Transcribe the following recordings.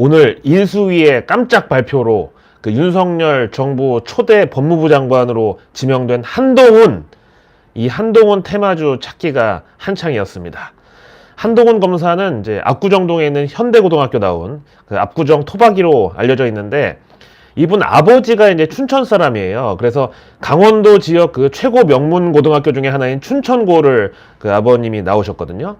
오늘 인수위의 깜짝 발표로 그 윤석열 정부 초대 법무부 장관으로 지명된 한동훈 이 한동훈 테마주 찾기가 한창이었습니다. 한동훈 검사는 이제 압구정동에 있는 현대고등학교 나온 그 압구정 토박이로 알려져 있는데 이분 아버지가 이제 춘천 사람이에요. 그래서 강원도 지역 그 최고 명문 고등학교 중에 하나인 춘천고를 그 아버님이 나오셨거든요.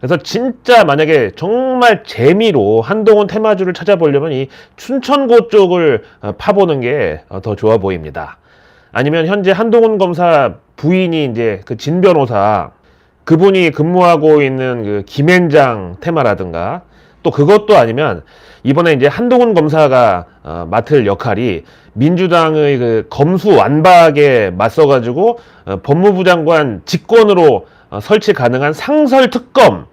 그래서 진짜 만약에 정말 재미로 한동훈 테마주를 찾아보려면 이 춘천고 쪽을 어, 파보는 게 더 좋아 보입니다. 아니면 현재 한동훈 검사 부인이 이제 그 진 변호사 그분이 근무하고 있는 그 김앤장 테마라든가 또 그것도 아니면 이번에 이제 한동훈 검사가 어, 맡을 역할이 민주당의 그 검수 완박에 맞서가지고 어, 법무부 장관 직권으로 어, 설치 가능한 상설 특검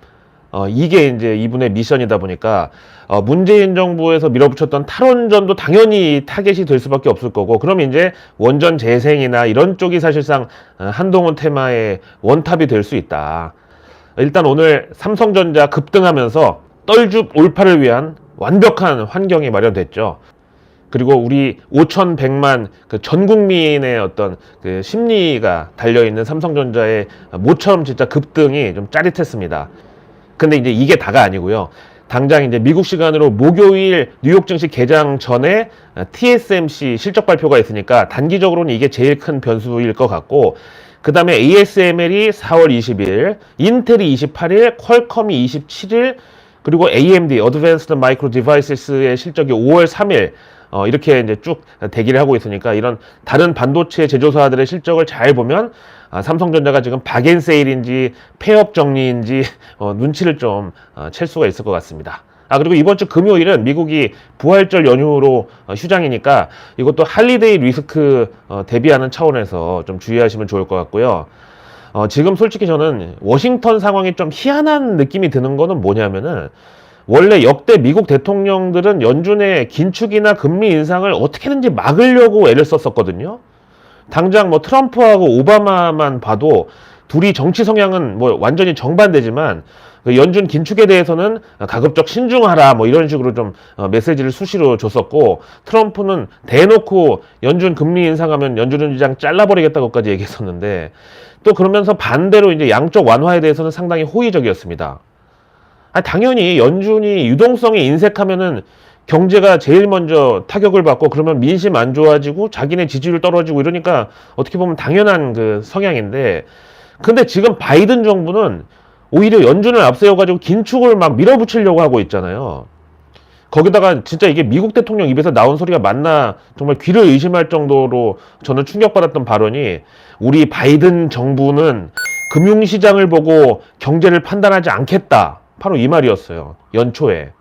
어, 이게 이제 이분의 미션이다 보니까 어, 문재인 정부에서 밀어붙였던 탈원전도 당연히 타겟이 될 수밖에 없을 거고 그럼 이제 원전 재생이나 이런 쪽이 사실상 어, 한동훈 테마의 원탑이 될 수 있다. 일단 오늘 삼성전자 급등하면서 떨줍 올파를 위한 완벽한 환경이 마련됐죠. 그리고 우리 5,100만 그 전 국민의 어떤 그 심리가 달려 있는 삼성전자의 모처럼 진짜 급등이 좀 짜릿했습니다. 근데 이제 이게 다가 아니고요. 당장 이제 미국 시간으로 목요일 뉴욕 증시 개장 전에 TSMC 실적 발표가 있으니까 단기적으로는 이게 제일 큰 변수일 것 같고 그 다음에 ASML이 4월 20일, 인텔이 28일, 퀄컴이 27일, 그리고 AMD, Advanced Micro Devices의 실적이 5월 3일, 어, 이렇게 이제 쭉 대기를 하고 있으니까 이런 다른 반도체 제조사들의 실적을 잘 보면 아, 삼성전자가 지금 박앤세일인지 폐업 정리인지 어, 눈치를 좀 어, 챌 수가 있을 것 같습니다. 아 그리고 이번 주 금요일은 미국이 부활절 연휴로 어, 휴장이니까 이것도 할리데이 리스크 어, 대비하는 차원에서 좀 주의하시면 좋을 것 같고요. 어, 지금 솔직히 저는 워싱턴 상황이 좀 희한한 느낌이 드는 거는 뭐냐면은 원래 역대 미국 대통령들은 연준의 긴축이나 금리 인상을 어떻게든지 막으려고 애를 썼었거든요. 당장 뭐 트럼프하고 오바마만 봐도 둘이 정치 성향은 뭐 완전히 정반대지만 그 연준 긴축에 대해서는 가급적 신중하라 뭐 이런 식으로 좀 어, 메시지를 수시로 줬었고 트럼프는 대놓고 연준 금리 인상하면 연준 의장 잘라버리겠다고까지 얘기했었는데 또 그러면서 반대로 이제 양적 완화에 대해서는 상당히 호의적이었습니다. 아, 당연히 연준이 유동성이 인색하면은 경제가 제일 먼저 타격을 받고 그러면 민심 안 좋아지고 자기네 지지율 떨어지고 이러니까 어떻게 보면 당연한 그 성향인데 근데 지금 바이든 정부는 오히려 연준을 앞세워 가지고 긴축을 막 밀어붙이려고 하고 있잖아요. 거기다가 진짜 이게 미국 대통령 입에서 나온 소리가 맞나 정말 귀를 의심할 정도로 저는 충격받았던 발언이 우리 바이든 정부는 금융시장을 보고 경제를 판단하지 않겠다. 바로 이 말이었어요. 연초에.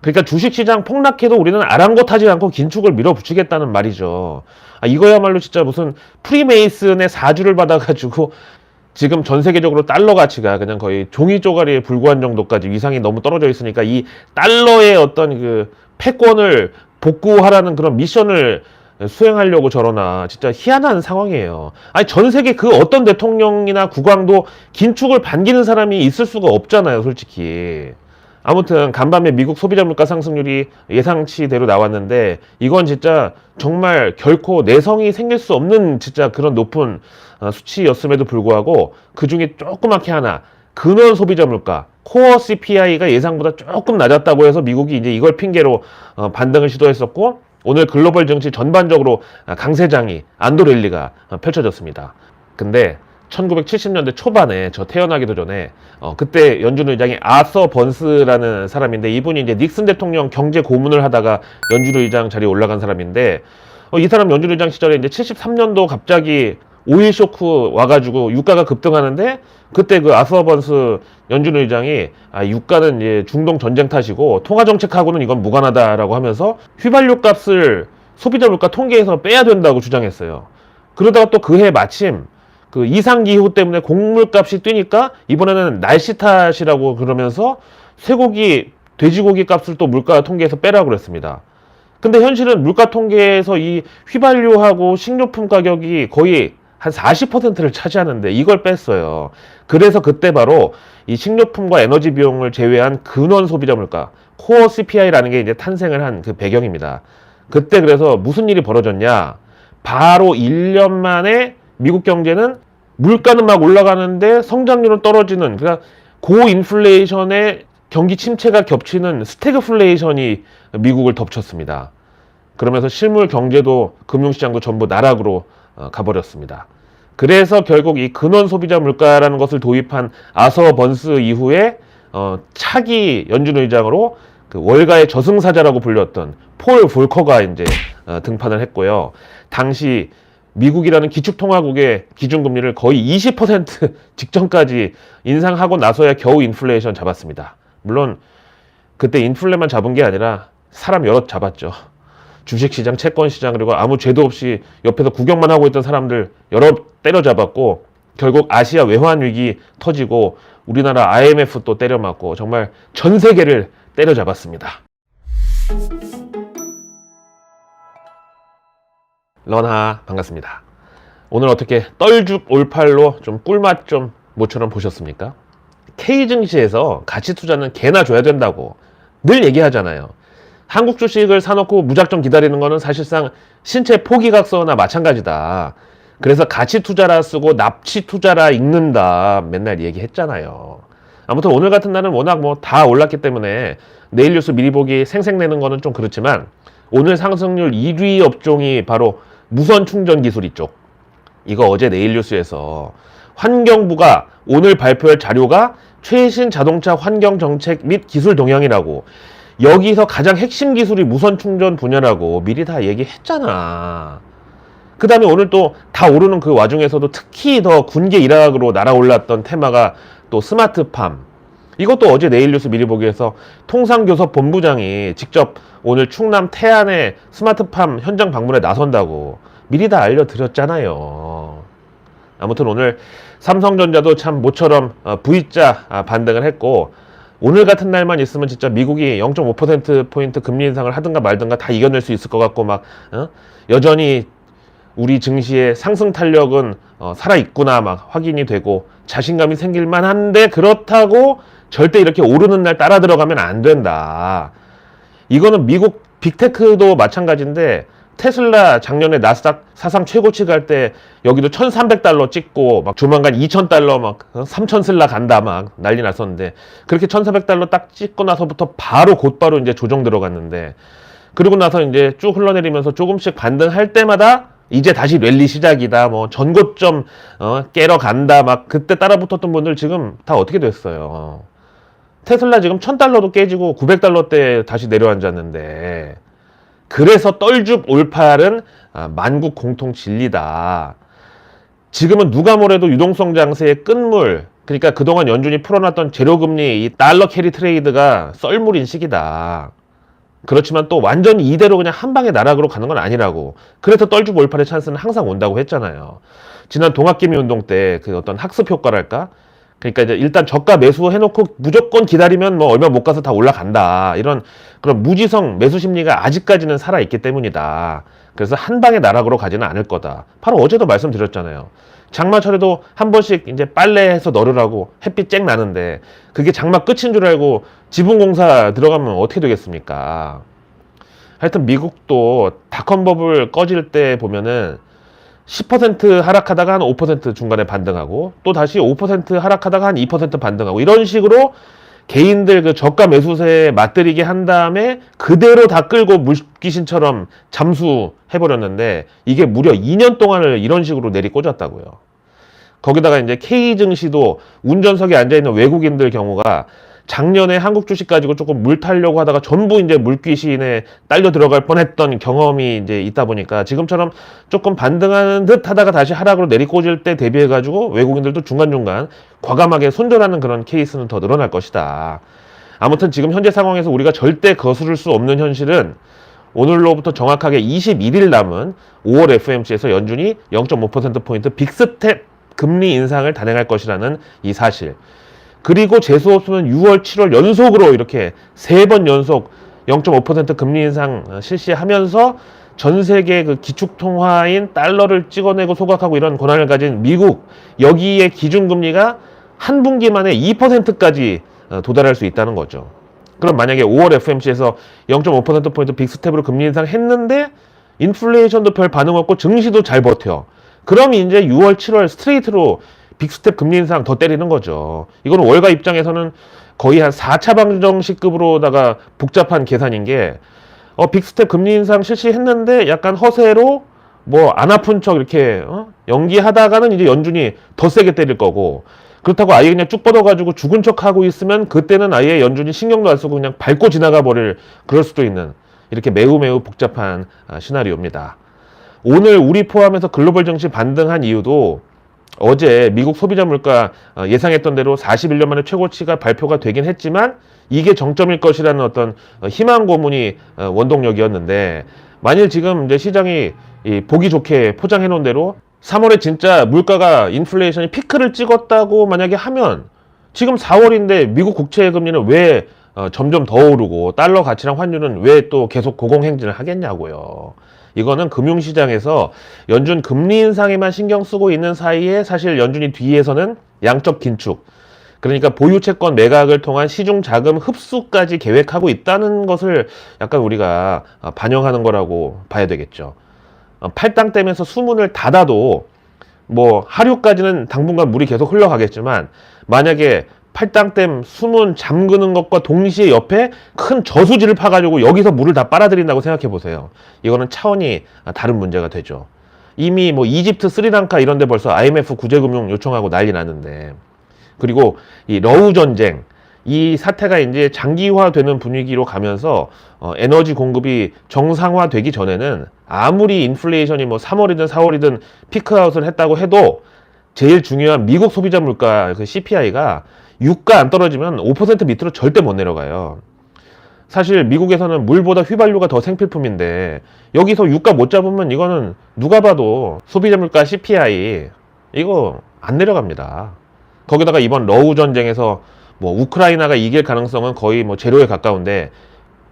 그러니까 주식시장 폭락해도 우리는 아랑곳하지 않고 긴축을 밀어붙이겠다는 말이죠. 아, 이거야말로 진짜 무슨 프리메이슨의 사주를 받아가지고 지금 전 세계적으로 달러 가치가 그냥 거의 종이 쪼가리에 불과한 정도까지 위상이 너무 떨어져 있으니까 이 달러의 어떤 그 패권을 복구하라는 그런 미션을 수행하려고 저러나 진짜 희한한 상황이에요. 아니 전 세계 그 어떤 대통령이나 국왕도 긴축을 반기는 사람이 있을 수가 없잖아요, 솔직히. 아무튼 간밤에 미국 소비자 물가 상승률이 예상치대로 나왔는데 이건 진짜 정말 결코 내성이 생길 수 없는 진짜 그런 높은 어, 수치였음에도 불구하고 그 중에 조그맣게 하나 근원 소비자 물가 코어 CPI가 예상보다 조금 낮았다고 해서 미국이 이제 이걸 핑계로 어, 반등을 시도했었고 오늘 글로벌 증시 전반적으로 강세장이 안도랠리가 어, 펼쳐졌습니다. 근데 1970년대 초반에 저 태어나기도 전에 어, 그때 연준 의장이 아서 번스라는 사람인데 이분이 이제 닉슨 대통령 경제 고문을 하다가 연준 의장 자리에 올라간 사람인데 어, 이 사람 연준 의장 시절에 이제 73년도 갑자기 오일 쇼크 와가지고 유가가 급등하는데 그때 그 아서번스 연준 의장이 아, 유가는 이제 중동 전쟁 탓이고 통화 정책하고는 이건 무관하다라고 하면서 휘발유 값을 소비자 물가 통계에서 빼야 된다고 주장했어요. 그러다가 또 그해 마침 그 이상 기후 때문에 곡물값이 뛰니까 이번에는 날씨 탓이라고 그러면서 쇠고기, 돼지고기 값을 또 물가 통계에서 빼라고 그랬습니다. 근데 현실은 물가 통계에서 이 휘발유하고 식료품 가격이 거의 한 40%를 차지하는데 이걸 뺐어요. 그래서 그때 바로 이 식료품과 에너지 비용을 제외한 근원 소비자 물가 코어 CPI라는 게 이제 탄생을 한 그 배경입니다. 그때 그래서 무슨 일이 벌어졌냐? 바로 1년 만에 미국 경제는 물가는 막 올라가는데 성장률은 떨어지는 그러니까 고인플레이션의 경기 침체가 겹치는 스태그플레이션이 미국을 덮쳤습니다. 그러면서 실물 경제도 금융시장도 전부 나락으로 어, 가버렸습니다. 그래서 결국 이 근원 소비자 물가라는 것을 도입한 아서 번스 이후에 어, 차기 연준 의장으로 그 월가의 저승사자라고 불렸던 폴 볼커가 이제 어, 등판을 했고요. 당시 미국이라는 기축통화국의 기준금리를 거의 20% 직전까지 인상하고 나서야 겨우 인플레이션 잡았습니다. 물론 그때 인플레만 잡은 게 아니라 사람 여럿 잡았죠. 주식시장, 채권시장 그리고 아무 죄도 없이 옆에서 구경만 하고 있던 사람들 여러 때려잡았고 결국 아시아 외환 위기 터지고 우리나라 IMF 또 때려맞고 정말 전 세계를 때려잡았습니다. 런하 반갑습니다. 오늘 어떻게 떨죽 올팔로 좀 꿀맛 좀 모처럼 보셨습니까? K 증시에서 가치 투자는 개나 줘야 된다고 늘 얘기하잖아요. 한국 주식을 사놓고 무작정 기다리는 거는 사실상 신체 포기각서나 마찬가지다. 그래서 가치 투자라 쓰고 납치 투자라 읽는다. 맨날 얘기했잖아요. 아무튼 오늘 같은 날은 워낙 뭐 다 올랐기 때문에 내일 뉴스 미리 보기 생색내는 거는 좀 그렇지만 오늘 상승률 1위 업종이 바로 무선 충전 기술 이 쪽. 이거 어제 내일 뉴스에서 환경부가 오늘 발표할 자료가 최신 자동차 환경 정책 및 기술 동향이라고 여기서 가장 핵심 기술이 무선 충전 분야라고 미리 다 얘기했잖아. 그 다음에 오늘 또 다 오르는 그 와중에서도 특히 더 군계 일학으로 날아올랐던 테마가 또 스마트팜. 이것도 어제 내일 뉴스 미리 보기에서 통상교섭 본부장이 직접 오늘 충남 태안의 스마트팜 현장 방문에 나선다고 미리 다 알려드렸잖아요. 아무튼 오늘 삼성전자도 참 모처럼 어, V자 아, 반등을 했고 오늘 같은 날만 있으면 진짜 미국이 0.5%포인트 금리 인상을 하든가 말든가 다 이겨낼 수 있을 것 같고 막 어? 여전히 우리 증시의 상승 탄력은 어, 살아있구나 막 확인이 되고 자신감이 생길 만 한데 그렇다고 절대 이렇게 오르는 날 따라 들어가면 안 된다. 이거는 미국 빅테크도 마찬가지인데 테슬라 작년에 나스닥 사상 최고치 갈 때 여기도 1300달러 찍고 막 조만간 2000달러 막 3000슬라 간다 막 난리 났었는데 그렇게 1400달러 딱 찍고 나서부터 바로 곧바로 이제 조정 들어갔는데 그리고 나서 이제 쭉 흘러내리면서 조금씩 반등할 때마다 이제 다시 랠리 시작이다 뭐 전고점 어, 깨러 간다 막 그때 따라 붙었던 분들 지금 다 어떻게 됐어요? 테슬라 지금 1000달러도 깨지고 900달러 대 다시 내려앉았는데 그래서 떨죽 올팔은 아, 만국 공통 진리다. 지금은 누가 뭐래도 유동성 장세의 끝물, 그러니까 그동안 연준이 풀어놨던 제로금리 이 달러 캐리 트레이드가 썰물인 시기다. 그렇지만 또 완전히 이대로 그냥 한 방에 나락으로 가는 건 아니라고. 그래서 떨죽 올팔의 찬스는 항상 온다고 했잖아요. 지난 동학개미 운동 때 그 어떤 학습 효과랄까? 그러니까 이제 일단 저가 매수 해놓고 무조건 기다리면 뭐 얼마 못 가서 다 올라간다. 이런 그런 무지성 매수 심리가 아직까지는 살아 있기 때문이다. 그래서 한 방에 나락으로 가지는 않을 거다. 바로 어제도 말씀드렸잖아요. 장마철에도 한 번씩 이제 빨래해서 널으라고 햇빛 쨍 나는데 그게 장마 끝인 줄 알고 지붕공사 들어가면 어떻게 되겠습니까? 하여튼 미국도 닷컴 버블 꺼질 때 보면은 10% 하락하다가 한 5% 중간에 반등하고 또 다시 5% 하락하다가 한 2% 반등하고 이런 식으로 개인들 그 저가 매수세에 맞들이게 한 다음에 그대로 다 끌고 물귀신처럼 잠수해버렸는데 이게 무려 2년 동안을 이런 식으로 내리꽂았다고요. 거기다가 이제 K 증시도 운전석에 앉아있는 외국인들 경우가 작년에 한국 주식 가지고 조금 물 타려고 하다가 전부 이제 물귀신에 딸려 들어갈 뻔했던 경험이 이제 있다 보니까 지금처럼 조금 반등하는 듯 하다가 다시 하락으로 내리꽂을 때 대비해 가지고 외국인들도 중간중간 과감하게 손절하는 그런 케이스는 더 늘어날 것이다. 아무튼 지금 현재 상황에서 우리가 절대 거스를 수 없는 현실은 오늘로부터 정확하게 21일 남은 5월 FMC에서 연준이 0.5%포인트 빅스텝 금리 인상을 단행할 것이라는 이 사실. 그리고 재수 없으면 6월, 7월 연속으로 이렇게 세 번 연속 0.5% 금리 인상 어, 실시하면서 전 세계 그 기축 통화인 달러를 찍어내고 소각하고 이런 권한을 가진 미국 여기에 기준 금리가 한 분기 만에 2%까지 어, 도달할 수 있다는 거죠. 그럼 만약에 5월 FMC에서 0.5%포인트 빅스텝으로 금리 인상 했는데 인플레이션도 별 반응 없고 증시도 잘 버텨. 그럼 이제 6월, 7월 스트레이트로 빅스텝 금리 인상 더 때리는 거죠. 이거는 월가 입장에서는 거의 한 4차 방정식급으로다가 복잡한 계산인 게 어, 빅스텝 금리 인상 실시했는데 약간 허세로 뭐 안 아픈 척 이렇게 어? 연기하다가는 이제 연준이 더 세게 때릴 거고 그렇다고 아예 그냥 쭉 뻗어가지고 죽은 척 하고 있으면 그때는 아예 연준이 신경도 안 쓰고 그냥 밟고 지나가 버릴 그럴 수도 있는 이렇게 매우 매우 복잡한 아, 시나리오입니다. 오늘 우리 포함해서 글로벌 증시 반등한 이유도 어제 미국 소비자 물가 어, 예상했던 대로 41년 만에 최고치가 발표가 되긴 했지만 이게 정점일 것이라는 어떤 어, 희망 고문이 어, 원동력이었는데 만일 지금 이제 시장이 이 보기 좋게 포장해 놓은 대로 3월에 진짜 물가가 인플레이션이 피크를 찍었다고 만약에 하면 지금 4월인데 미국 국채 금리는 왜 어, 점점 더 오르고 달러 가치랑 환율은 왜 또 계속 고공행진을 하겠냐고요. 이거는 금융시장에서 연준 금리 인상에만 신경 쓰고 있는 사이에 사실 연준이 뒤에서는 양적 긴축, 그러니까 보유 채권 매각을 통한 시중 자금 흡수까지 계획하고 있다는 것을 약간 우리가 어, 반영하는 거라고 봐야 되겠죠. 어, 팔당 댐에서 수문을 닫아도 뭐 하류까지는 당분간 물이 계속 흘러가겠지만 만약에 팔당댐 수문 잠그는 것과 동시에 옆에 큰 저수지를 파가지고 여기서 물을 다 빨아들인다고 생각해 보세요. 이거는 차원이 다른 문제가 되죠. 이미 뭐 이집트, 스리랑카 이런 데 벌써 IMF 구제금융 요청하고 난리 났는데 그리고 이 러우 전쟁 이 사태가 이제 장기화되는 분위기로 가면서 어, 에너지 공급이 정상화되기 전에는 아무리 인플레이션이 뭐 3월이든 4월이든 피크아웃을 했다고 해도 제일 중요한 미국 소비자 물가 그 CPI가 유가 안 떨어지면 5% 밑으로 절대 못 내려가요. 사실 미국에서는 물보다 휘발유가 더 생필품인데 여기서 유가 못 잡으면 이거는 누가 봐도 소비자 물가 CPI 이거 안 내려갑니다. 거기다가 이번 러우 전쟁에서 뭐 우크라이나가 이길 가능성은 거의 뭐 제로에 가까운데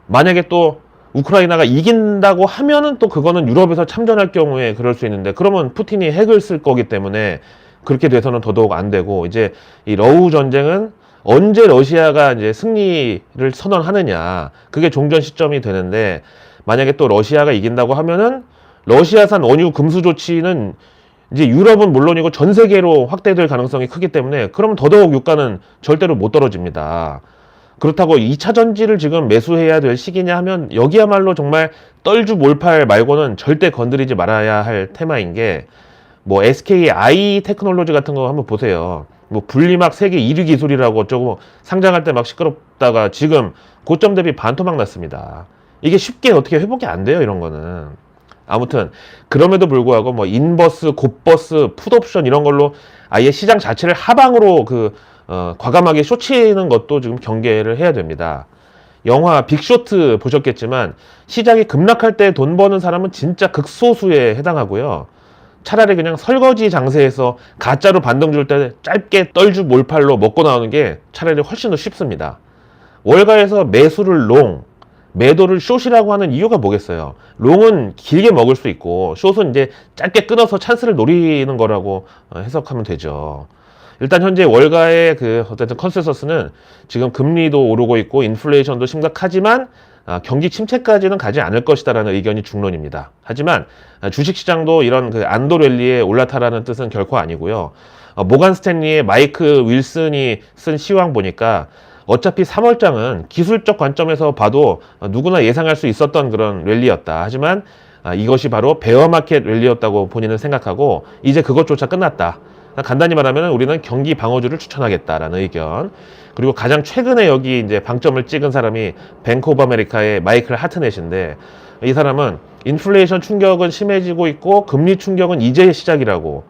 만약에 또 우크라이나가 이긴다고 하면은 또 그거는 유럽에서 참전할 경우에 그럴 수 있는데 그러면 푸틴이 핵을 쓸 거기 때문에 그렇게 돼서는 더더욱 안 되고 이제 이 러우 전쟁은 언제 러시아가 이제 승리를 선언하느냐 그게 종전 시점이 되는데 만약에 또 러시아가 이긴다고 하면은 러시아산 원유 금수 조치는 이제 유럽은 물론이고 전 세계로 확대될 가능성이 크기 때문에 그럼 더더욱 유가는 절대로 못 떨어집니다. 그렇다고 2차 전지를 지금 매수해야 될 시기냐 하면 여기야말로 정말 떨주 몰팔 말고는 절대 건드리지 말아야 할 테마인 게 뭐 SK I 테크놀로지 같은 거 한번 보세요. 뭐 분리막 세계 1위 기술이라고 어쩌고 상장할 때 막 시끄럽다가 지금 고점 대비 반토막 났습니다. 이게 쉽게 어떻게 회복이 안 돼요, 이런 거는. 아무튼 그럼에도 불구하고 뭐 인버스, 곱버스, 풋옵션 이런 걸로 아예 시장 자체를 하방으로 그 어, 과감하게 쇼치는 것도 지금 경계를 해야 됩니다. 영화 빅쇼트 보셨겠지만 시장이 급락할 때 돈 버는 사람은 진짜 극소수에 해당하고요. 차라리 그냥 설거지 장세에서 가짜로 반등 줄 때 짧게 떨주 몰팔로 먹고 나오는 게 차라리 훨씬 더 쉽습니다. 월가에서 매수를 롱, 매도를 숏이라고 하는 이유가 뭐겠어요? 롱은 길게 먹을 수 있고 숏은 이제 짧게 끊어서 찬스를 노리는 거라고 어, 해석하면 되죠. 일단 현재 월가의 그 어쨌든 컨센서스는 지금 금리도 오르고 있고 인플레이션도 심각하지만 아, 경기 침체까지는 가지 않을 것이다라는 의견이 중론입니다. 하지만 아, 주식시장도 이런 그 안도 랠리에 올라타라는 뜻은 결코 아니고요. 어, 모간 스탠리의 마이크 윌슨이 쓴 시황 보니까 어차피 3월장은 기술적 관점에서 봐도 어, 누구나 예상할 수 있었던 그런 랠리였다. 하지만 아, 이것이 바로 베어마켓 랠리였다고 본인은 생각하고 이제 그것조차 끝났다. 간단히 말하면 우리는 경기 방어주를 추천하겠다라는 의견. 그리고 가장 최근에 여기 이제 방점을 찍은 사람이 뱅크 오브 아메리카의 마이클 하트넷인데 이 사람은 인플레이션 충격은 심해지고 있고 금리 충격은 이제 시작이라고.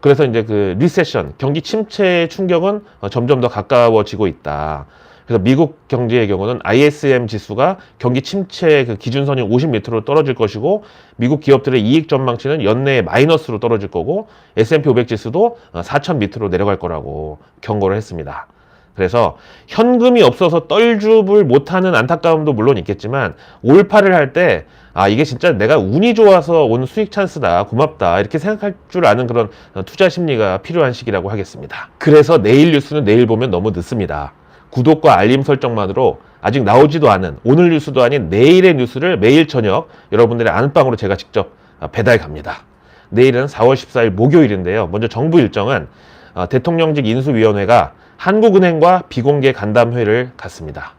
그래서 이제 그 리세션, 경기 침체의 충격은 어, 점점 더 가까워지고 있다. 그래서 미국 경제의 경우는 ISM 지수가 경기 침체 그 기준선이 50m로 떨어질 것이고 미국 기업들의 이익 전망치는 연내에 마이너스로 떨어질 거고 S&P 500 지수도 4,000 밑으로 내려갈 거라고 경고를 했습니다. 그래서 현금이 없어서 떨줍을 못하는 안타까움도 물론 있겠지만 올파를 할 때 아 이게 진짜 내가 운이 좋아서 온 수익 찬스다 고맙다 이렇게 생각할 줄 아는 그런 어, 투자 심리가 필요한 시기라고 하겠습니다. 그래서 내일 뉴스는 내일 보면 너무 늦습니다. 구독과 알림 설정만으로 아직 나오지도 않은 오늘 뉴스도 아닌 내일의 뉴스를 매일 저녁 여러분들의 안방으로 제가 직접 아, 배달 갑니다. 내일은 4월 14일 목요일인데요. 먼저 정부 일정은 어, 대통령직 인수위원회가 한국은행과 비공개 간담회를 갖습니다.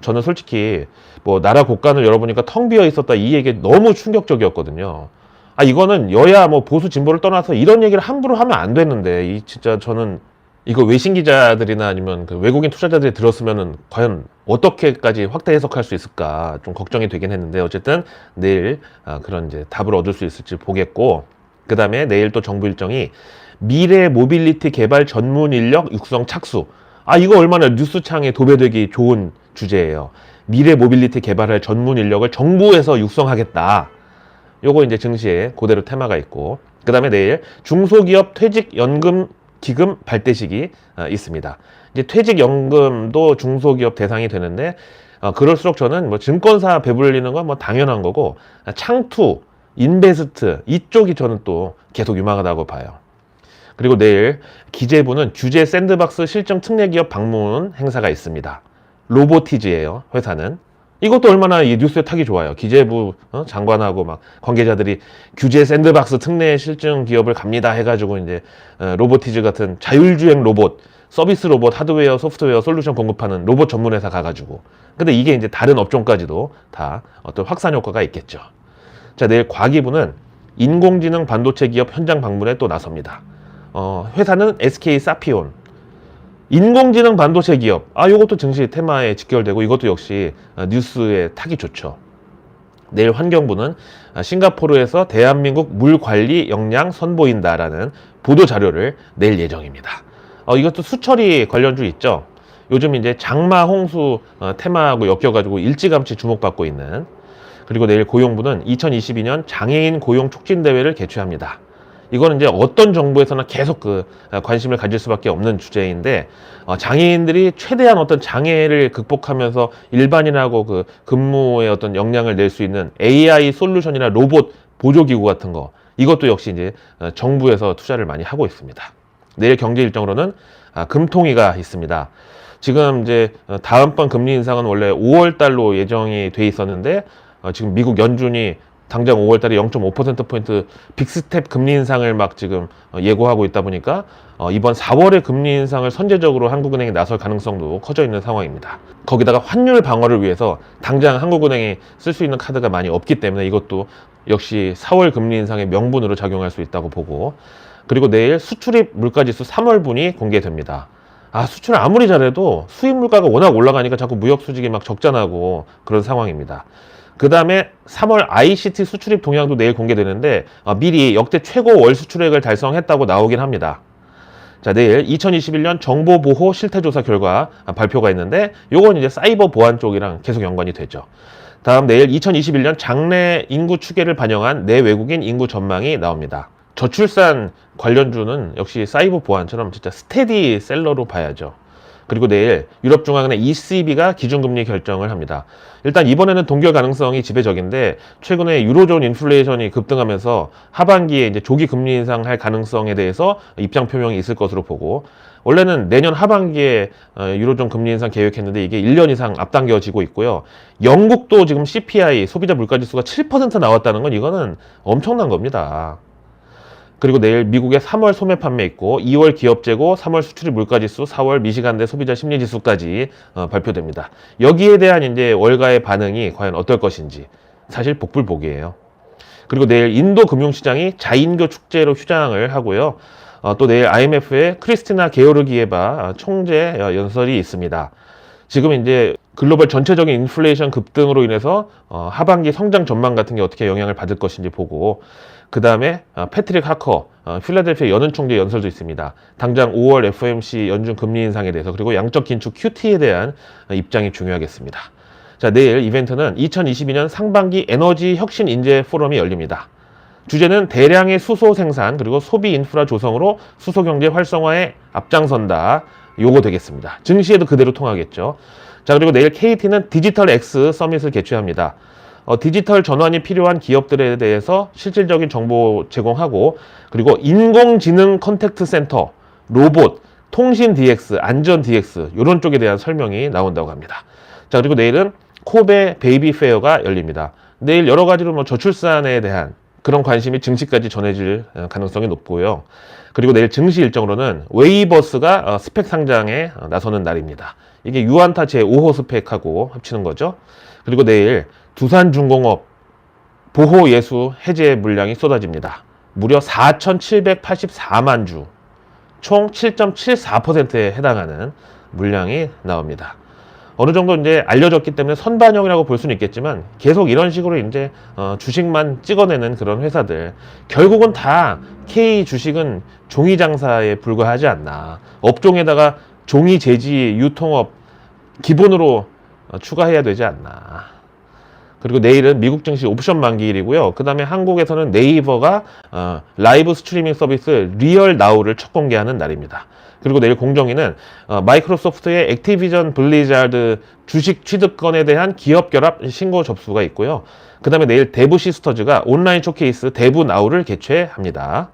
저는 솔직히 뭐 나라 국간을 열어보니까 텅 비어 있었다 이 얘기 너무 충격적이었거든요. 아 이거는 여야 뭐 보수 진보를 떠나서 이런 얘기를 함부로 하면 안 되는데 이 진짜 저는 이거 외신 기자들이나 아니면 그 외국인 투자자들이 들었으면은 과연 어떻게까지 확대 해석할 수 있을까 좀 걱정이 되긴 했는데 어쨌든 내일 아, 그런 이제 답을 얻을 수 있을지 보겠고 그 다음에 내일 또 정부 일정이 미래 모빌리티 개발 전문 인력 육성 착수. 아 이거 얼마나 뉴스창에 도배되기 좋은 주제예요. 미래 모빌리티 개발할 전문 인력을 정부에서 육성하겠다. 요거 이제 증시에 그대로 테마가 있고 그 다음에 내일 중소기업 퇴직연금 기금 발대식이 어, 있습니다. 이제 퇴직연금도 중소기업 대상이 되는데 어, 그럴수록 저는 뭐 증권사 배불리는 건 뭐 당연한 거고 아, 창투, 인베스트 이쪽이 저는 또 계속 유망하다고 봐요. 그리고 내일 기재부는 규제 샌드박스 실정 특례 기업 방문 행사가 있습니다. 로보티즈예요. 회사는. 이것도 얼마나 이 뉴스에 타기 좋아요. 기재부 어? 장관하고 막 관계자들이 규제 샌드박스 특례 실증 기업을 갑니다 해가지고 이제 어, 로보티즈 같은 자율주행 로봇, 서비스 로봇, 하드웨어, 소프트웨어, 솔루션 공급하는 로봇 전문 회사 가가지고. 근데 이게 이제 다른 업종까지도 다 어떤 확산 효과가 있겠죠. 자 내일 과기부는 인공지능 반도체 기업 현장 방문에 또 나섭니다. 어, 회사는 SK 사피온. 인공지능 반도체 기업. 아, 요것도 증시 테마에 직결되고 이것도 역시 어, 뉴스에 타기 좋죠. 내일 환경부는 아, 싱가포르에서 대한민국 물 관리 역량 선보인다라는 보도 자료를 낼 예정입니다. 어, 이것도 수처리 관련주 있죠. 요즘 이제 장마 홍수 어, 테마하고 엮여가지고 일찌감치 주목받고 있는 그리고 내일 고용부는 2022년 장애인 고용 촉진 대회를 개최합니다. 이거는 이제 어떤 정부에서나 계속 그 관심을 가질 수밖에 없는 주제인데 어, 장애인들이 최대한 어떤 장애를 극복하면서 일반인하고 그 근무에 어떤 역량을 낼 수 있는 AI 솔루션이나 로봇 보조기구 같은 거 이것도 역시 이제 어, 정부에서 투자를 많이 하고 있습니다. 내일 경제 일정으로는 아, 금통위가 있습니다. 지금 이제 어, 다음번 금리 인상은 원래 5월 달로 예정이 돼 있었는데 어, 지금 미국 연준이 당장 5월 달에 0.5%포인트 빅스텝 금리 인상을 막 지금 어, 예고하고 있다 보니까 어, 이번 4월에 금리 인상을 선제적으로 한국은행이 나설 가능성도 커져 있는 상황입니다. 거기다가 환율 방어를 위해서 당장 한국은행이 쓸 수 있는 카드가 많이 없기 때문에 이것도 역시 4월 금리 인상의 명분으로 작용할 수 있다고 보고 그리고 내일 수출입 물가지수 3월분이 공개됩니다. 아, 수출 아무리 잘해도 수입 물가가 워낙 올라가니까 자꾸 무역 수직이 막 적자나고 그런 상황입니다. 그 다음에 3월 ICT 수출입 동향도 내일 공개되는데 어, 미리 역대 최고 월 수출액을 달성했다고 나오긴 합니다. 자, 내일 2021년 정보보호 실태조사 결과 아, 발표가 있는데 요건 이제 사이버 보안 쪽이랑 계속 연관이 되죠. 다음 내일 2021년 장래 인구 추계를 반영한 내외국인 인구 전망이 나옵니다. 저출산 관련주는 역시 사이버 보안처럼 진짜 스테디 셀러로 봐야죠. 그리고 내일 유럽중앙은행 ECB가 기준금리 결정을 합니다. 일단 이번에는 동결 가능성이 지배적인데 최근에 유로존 인플레이션이 급등하면서 하반기에 이제 조기 금리 인상할 가능성에 대해서 입장 표명이 있을 것으로 보고 원래는 내년 하반기에 어, 유로존 금리 인상 계획했는데 이게 1년 이상 앞당겨지고 있고요. 영국도 지금 CPI 소비자 물가지수가 7% 나왔다는 건 이거는 엄청난 겁니다. 그리고 내일 미국의 3월 소매 판매 있고 2월 기업 재고, 3월 수출입 물가지수, 4월 미시간대 소비자 심리지수까지 어, 발표됩니다. 여기에 대한 이제 월가의 반응이 과연 어떨 것인지 사실 복불복이에요. 그리고 내일 인도 금융시장이 자인교 축제로 휴장을 하고요. 어, 또 내일 IMF의 크리스티나 게오르기에바 총재 어, 연설이 있습니다. 지금 이제 글로벌 전체적인 인플레이션 급등으로 인해서 어, 하반기 성장 전망 같은 게 어떻게 영향을 받을 것인지 보고 그 다음에 어, 패트릭 하커 어, 필라델피아 연은 총재 연설도 있습니다. 당장 5월 FOMC 연준 금리 인상에 대해서 그리고 양적 긴축 QT에 대한 어, 입장이 중요하겠습니다. 자 내일 이벤트는 2022년 상반기 에너지 혁신 인재 포럼이 열립니다. 주제는 대량의 수소 생산 그리고 소비 인프라 조성으로 수소 경제 활성화에 앞장선다. 요거 되겠습니다. 증시에도 그대로 통하겠죠. 자, 그리고 내일 KT는 디지털 X 서밋을 개최합니다. 어, 디지털 전환이 필요한 기업들에 대해서 실질적인 정보 제공하고 그리고 인공지능 컨택트 센터, 로봇, 통신 DX, 안전 DX 이런 쪽에 대한 설명이 나온다고 합니다. 자 그리고 내일은 코베 베이비 페어가 열립니다. 내일 여러 가지로 뭐 저출산에 대한 그런 관심이 증시까지 전해질 어, 가능성이 높고요. 그리고 내일 증시 일정으로는 웨이버스가 어, 스펙 상장에 어, 나서는 날입니다. 이게 유안타 제 5호 스펙하고 합치는 거죠. 그리고 내일 두산중공업 보호 예수 해제 물량이 쏟아집니다. 무려 4,784만 주, 총 7.74%에 해당하는 물량이 나옵니다. 어느 정도 이제 알려졌기 때문에 선반영이라고 볼 수는 있겠지만 계속 이런 식으로 이제 어, 주식만 찍어내는 그런 회사들 결국은 다 K 주식은 종이 장사에 불과하지 않나 업종에다가 종이 제지 유통업 기본으로 어, 추가해야 되지 않나 그리고 내일은 미국 증시 옵션 만기일이고요. 그 다음에 한국에서는 네이버가 어, 라이브 스트리밍 서비스 리얼 나우를 첫 공개하는 날입니다. 그리고 내일 공정위는 어, 마이크로소프트의 액티비전 블리자드 주식 취득권에 대한 기업 결합 신고 접수가 있고요. 그 다음에 내일 대부 시스터즈가 온라인 쇼케이스 대부 나우를 개최합니다.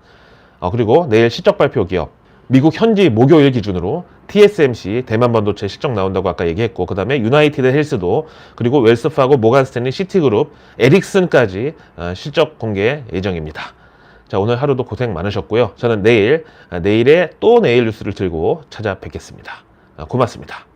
어, 그리고 내일 실적 발표 기업 미국 현지 목요일 기준으로 TSMC 대만 반도체 실적 나온다고 아까 얘기했고 그 다음에 유나이티드 헬스도 그리고 웰스파고 모간 스탠리 시티그룹 에릭슨까지 어, 실적 공개 예정입니다. 자 오늘 하루도 고생 많으셨고요. 저는 내일 아, 내일의 또 내일 뉴스를 들고 찾아뵙겠습니다. 아, 고맙습니다.